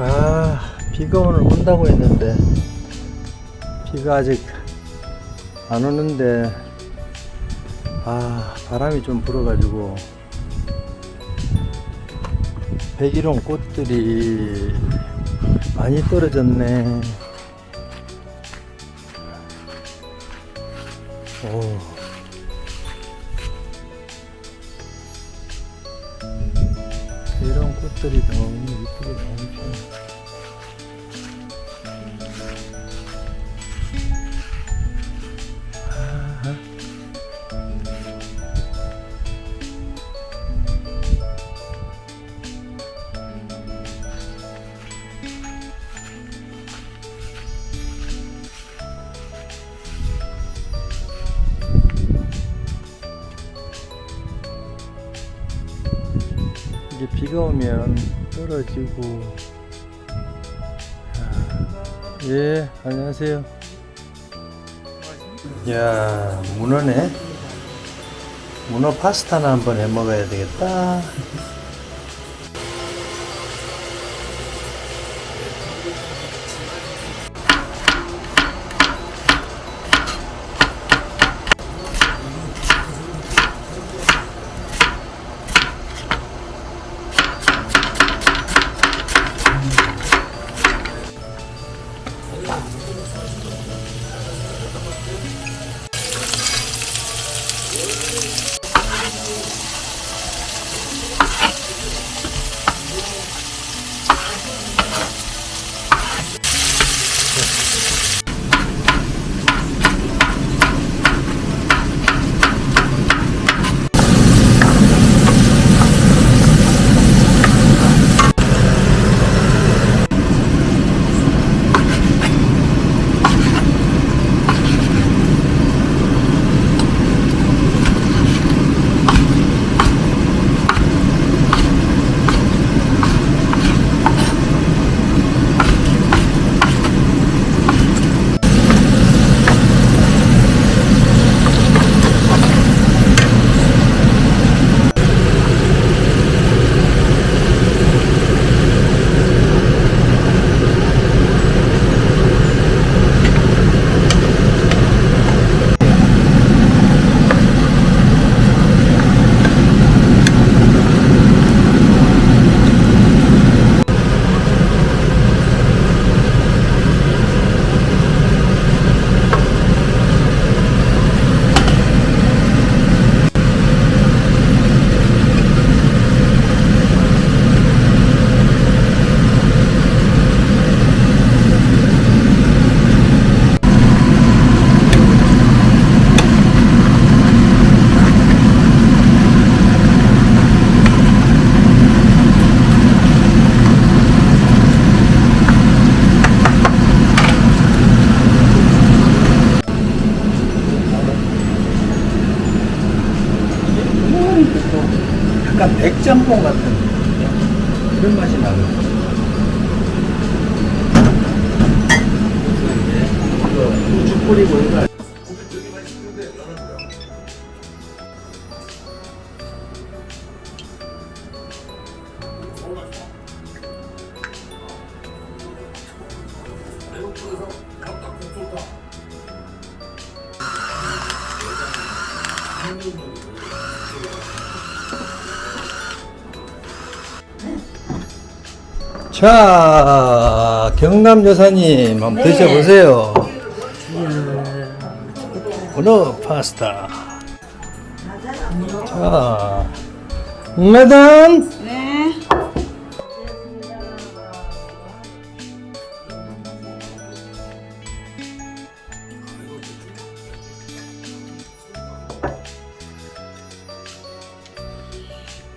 아, 비가 오늘 온다고 했는데, 비가 아직 안 오는데, 아, 바람이 좀 불어가지고, 백일홍 꽃들이 많이 떨어졌네. 오. 비가 오면 떨어지고. 아, 예 안녕하세요. 야 문어네. 문어 파스타나 한번 해 먹어야 되겠다 약간 백짬뽕 같은 그런 맛이 나요. 후추 뿌리고 이거 자, 경남 여사님 한번 드셔보세요. 문어 파스타. 자, 마담. 네.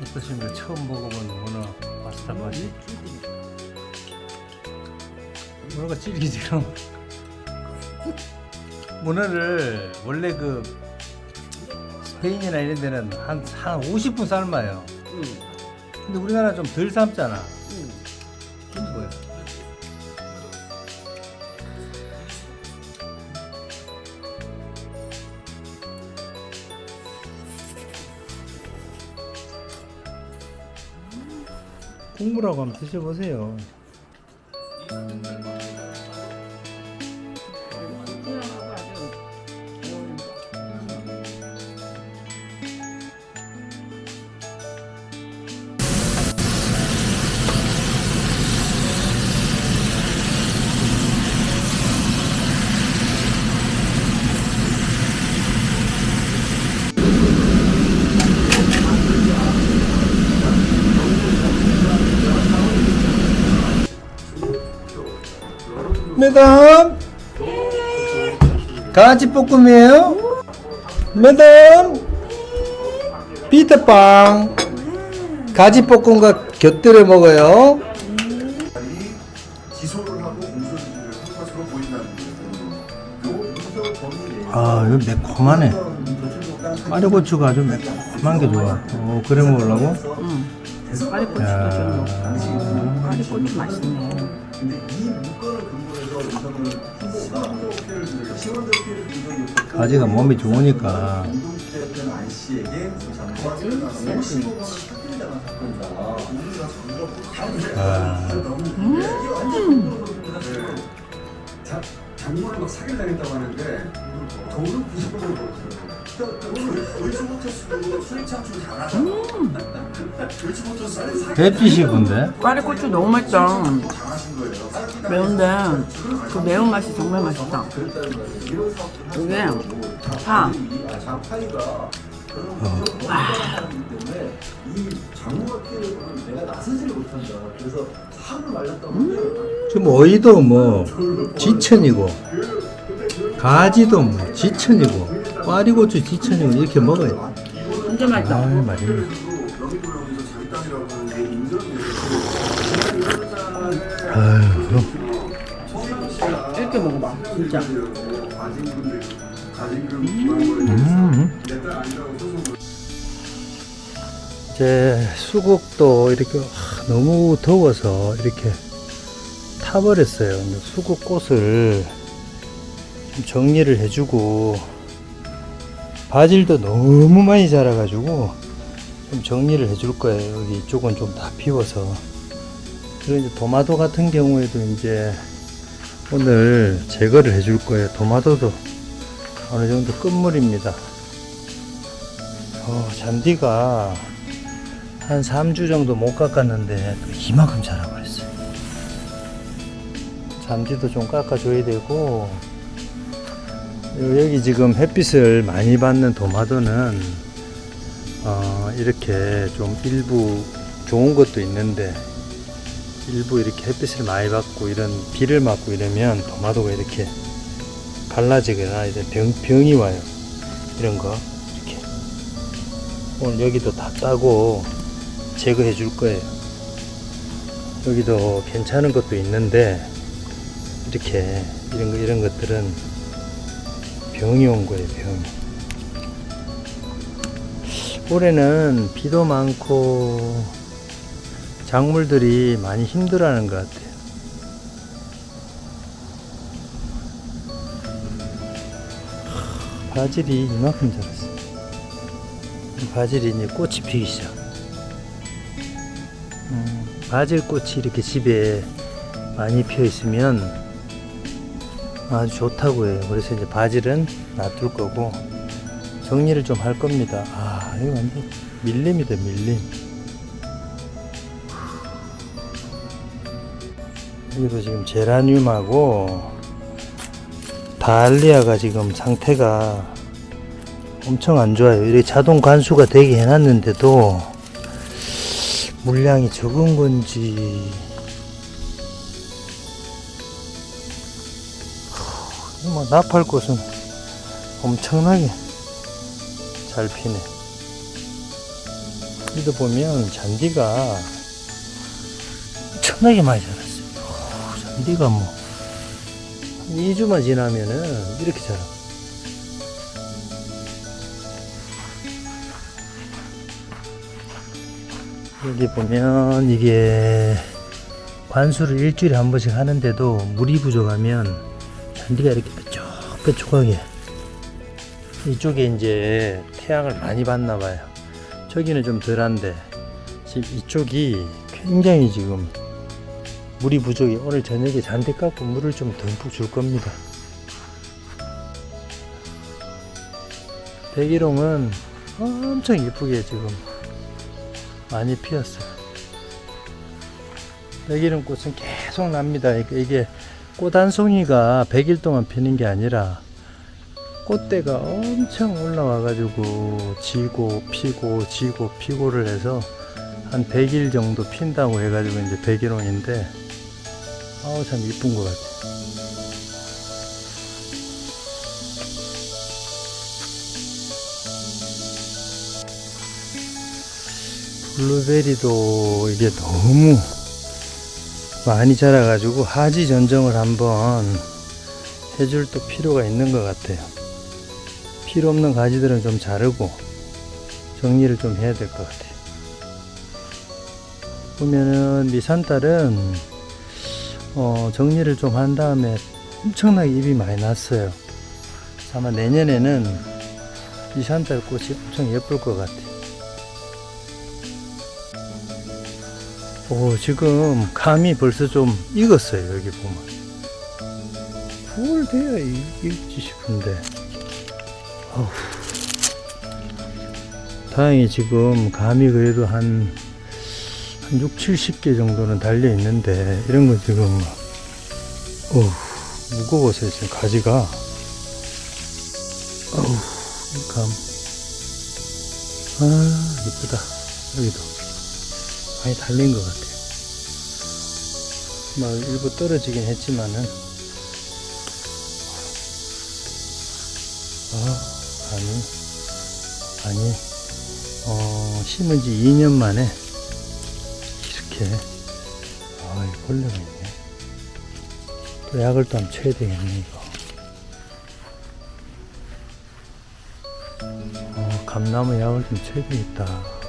어떠십니까? 처음 먹어본 문어 파스타 맛이. 문어가 질기 지금. 문어를 원래 그 스페인이나 이런 데는 한, 한 50분 삶아요. 응. 근데 우리나라 좀 덜 삶잖아. 응. 이게 뭐야? 국물하고 한번 드셔보세요. 그 매담 가지 볶음이에요? 매담 피터빵 가지 볶음과 곁들여 먹어요. 아 이거 매콤하네. 마리고추가 아주 매콤한 게 좋아. 어 그래 먹으려고? 응. 까리고추도 야. 좀 넣고. 까리고추 맛있네. 근데 이 문건을 근거해서 우선은 후보가 피해를 준 시원적 피해를 준 적이 없고 가지가 몸에 좋으니까. 운동했던 안 씨에게 장관 50억을 삭제당한 사건이다. 우리가 장관 아, 자, 장모를 막 사기당했다고 하는데 돈은 90억을 벌었어요. 사기 햇빛이 본데? 까리고추 너무 맛있다. 매운데 그 매운 맛이 정말 맛있다. 이게 파. 와. 말렸다고 하면 지금 어이도 뭐 지천이고 가지도 뭐 지천이고 꽈리고추 지천이고 이렇게 먹어요. 진짜 맛있다. 아 맛있네. 아유, 이렇게 먹어봐. 진짜. 음. 이제 수국도 이렇게 하, 너무 더워서 이렇게 타버렸어요. 근데 수국 꽃을 좀 정리를 해주고 바질도 너무 많이 자라가지고 좀 정리를 해줄 거예요. 여기 이쪽은 좀다 피워서 그리고 이제 도마도 같은 경우에도 이제 오늘 제거를 해줄 거예요. 도마도도 어느 정도 끝물입니다. 어, 잔디가 한 3주 정도 못 깎았는데 또 이만큼 자라버렸어요. 잔디도 좀 깎아줘야 되고 요- 여기 지금 햇빛을 많이 받는 도마도는 어, 이렇게 좀 일부 좋은 것도 있는데 일부 이렇게 햇빛을 많이 받고 이런 비를 맞고 이러면 도마도가 이렇게 갈라지거나 이제 병, 병이 와요. 이런 거 이렇게 오늘 여기도 다 따고 제거해 줄 거예요. 여기도 괜찮은 것도 있는데 이렇게 이런 거 이런 것들은 병이 온 거예요, 병이. 올해는 비도 많고 작물들이 많이 힘들어하는 것 같아요. 하, 바질이 이만큼 자랐어요. 이 바질이 이제 꽃이 피기 시작. 음, 바질 꽃이 이렇게 집에 많이 피어 있으면 아주 좋다고 해요. 그래서 이제 바질은 놔둘 거고 정리를 좀 할 겁니다. 아, 이거 완전 밀림이다, 밀림. 여기도 지금 제라늄하고 다알리아가 지금 상태가 엄청 안 좋아요. 이렇게 자동 관수가 되게 해놨는데도 물량이 적은 건지 뭐 나팔 꽃은 엄청나게 잘 피네. 여기도 보면 잔디가 엄청나게 많이 자랐어요. 오, 잔디가 뭐 2주만 지나면은 이렇게 자라. 여기 보면 이게 관수를 일주일에 한 번씩 하는데도 물이 부족하면 잔디가 이렇게 뾰족뾰족하게 이쪽에 이제 태양을 많이 받나 봐요. 저기는 좀 덜한데 지금 이쪽이 굉장히 지금 물이 부족해. 오늘 저녁에 잔디 깎고 물을 좀 듬뿍 줄 겁니다. 백일홍은 엄청 예쁘게 지금 많이 피었어요. 백일홍 꽃은 계속 납니다. 이게- 이게 꽃 한 송이가 100일 동안 피는 게 아니라 꽃대가 엄청 올라와 가지고 지고 피고 지고 피고를 해서 한 100일 정도 핀다고 해 가지고 이제 백일홍인데 아우 참 이쁜 것 같아요. 블루베리도 이게 너무 많이 자라가지고 하지 전정을 한번 해줄 또 필요가 있는 것 같아요. 필요 없는 가지들은 좀 자르고 정리를 좀 해야 될 것 같아요. 보면은 미산딸은 어, 정리를 좀 한 다음에 엄청나게 잎이 많이 났어요. 아마 내년에는 미산딸 꽃이 엄청 예쁠 것 같아요. 오, 지금 감이 벌써 좀 익었어요, 여기 보면. 9월 돼야 익- 익지 싶은데. 어후. 다행히 지금 감이 그래도 한, 한 6, 70개 정도는 달려 있는데, 이런 거 지금, 어우, 무거워서 지금 가지가, 어우, 이 감. 아, 이쁘다. 여기도. 많이 달린 것 같아요. 뭐 일부 떨어지긴 했지만은. 아 아니 아니 어 심은 지 2년 만에 이렇게 아이 벌레가 있네. 또 약을 또 한번 쳐야 되겠네 이거. 어 감나무 약을 좀 쳐야 되겠다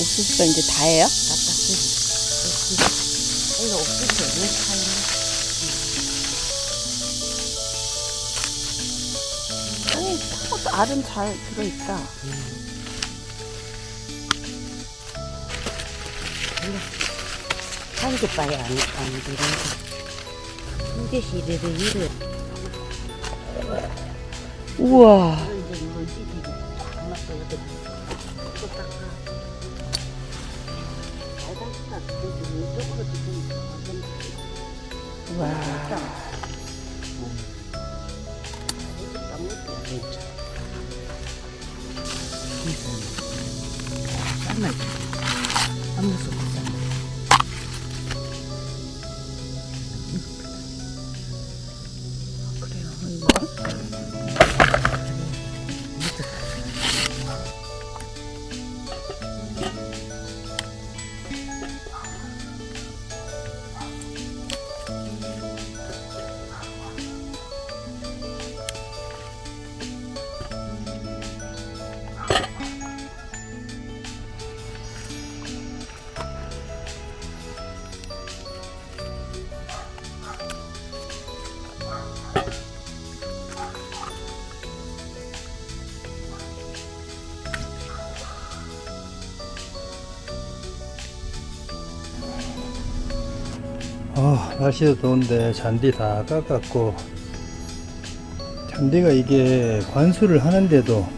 옥수수가 이제 다예요? 이거 옥수수 왜 파이네? 아니, 또 알은 잘 들어있다. 한 개빨이 안, 안 들어서. 한 개씩 이래도 이래. 우와. 이쪽으로 좀 와. 쌈을 안 무서워 날씨도 더운데 잔디 다 깎았고 잔디가 이게 관수를 하는데도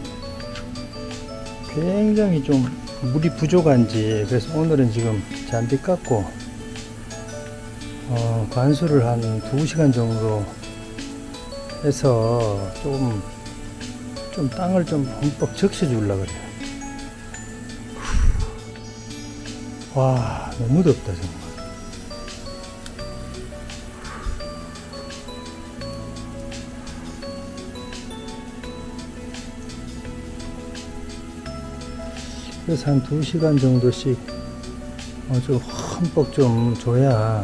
굉장히 좀 물이 부족한지 그래서 오늘은 지금 잔디 깎고 어, 관수를 한 2시간 정도 해서 조금 좀 땅을 좀 흠뻑 적셔 주려고 그래요. 와, 너무 덥다, 정말. 그래서 한 2시간 정도씩 어, 좀 흠뻑 좀 줘야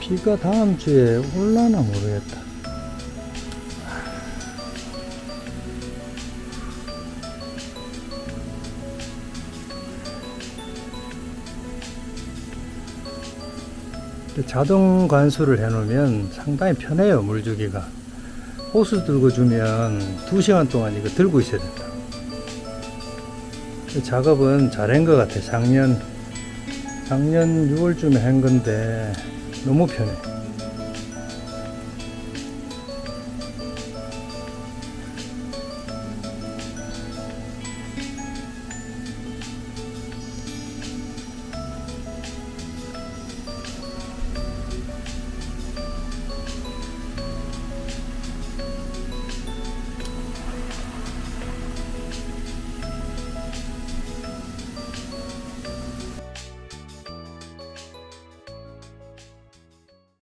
비가 다음 주에 올라나 모르겠다. 자동 관수를 해놓으면 상당히 편해요, 물주기가. 호수 들고 주면 2시간 동안 이거 들고 있어야 된다. 이 작업은 잘한 것 같아. 작년, 작년 6월쯤에 한 건데 너무 편해.